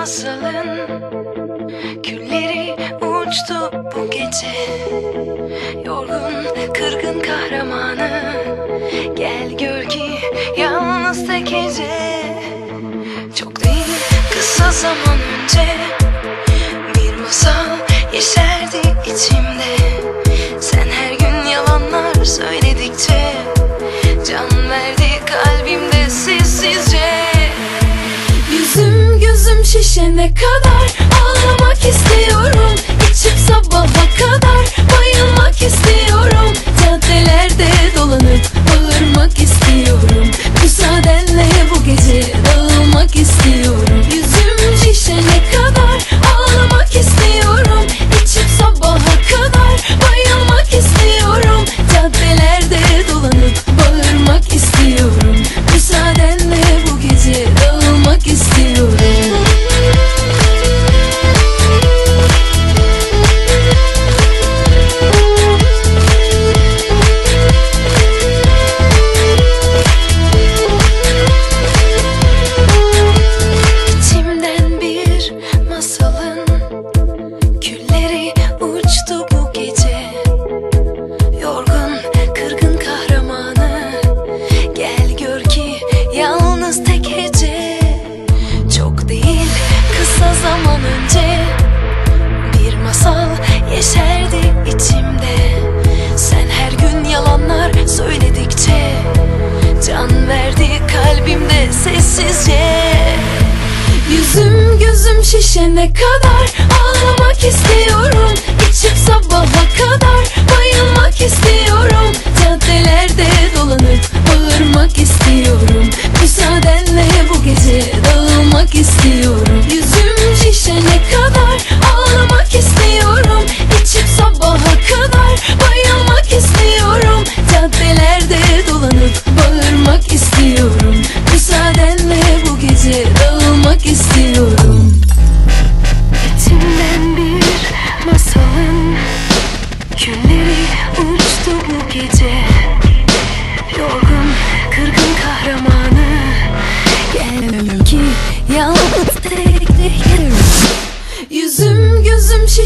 masalın Külleri uçtu bu gece. Yorgun kırgın kahramanı. Gel gör ki yalnız tek gece. Çok değil kısa zaman önce Bir masal yeşerdi içimde şişene kadar Ağlamak istiyorum. İçip sabaha kadar Bayılmak istiyorum. Caddelerde dolanıp Bağırmak istiyorum. Müsaadenle bu gece Dağılmak istiyorum hece Çok değil kısa zaman önce. Bir masal yeşerdi içimde. Sen her gün yalanlar söyledikçe Can verdi kalbimde sessizce. Yüzüm gözüm şişene kadar Ağlamak istiyorum. İçip sabaha kadar Bayılmak istiyorum. Caddelerde dolanıp Bağırmak istiyorum. Müsaadenle bu gece Dağılmak istiyorum. Yüzüm şişene kadar Ağlamak istiyorum. İçip sabaha kadar Bayılmak istiyorum. Caddelerde dolanıp Bağırmak istiyorum. Müsaadenle bu gece Dağılmak istiyorum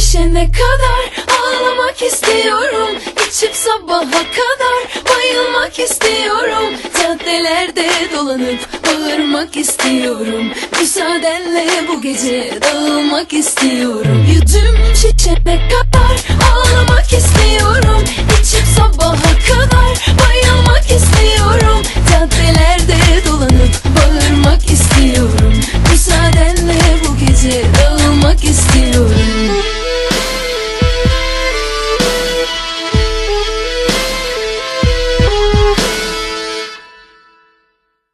şişene kadar Ağlamak istiyorum. İçip sabaha kadar Bayılmak istiyorum. Caddelerde dolanıp bağırmak istiyorum. Müsaadenle bu gece dağılmak istiyorum. Yüzüm şişene kadar Ağlamak istiyorum. İçip sabaha kadar Bayılmak istiyorum. Caddelerde dolanıp bağırmak istiyorum. Müsaadenle bu gece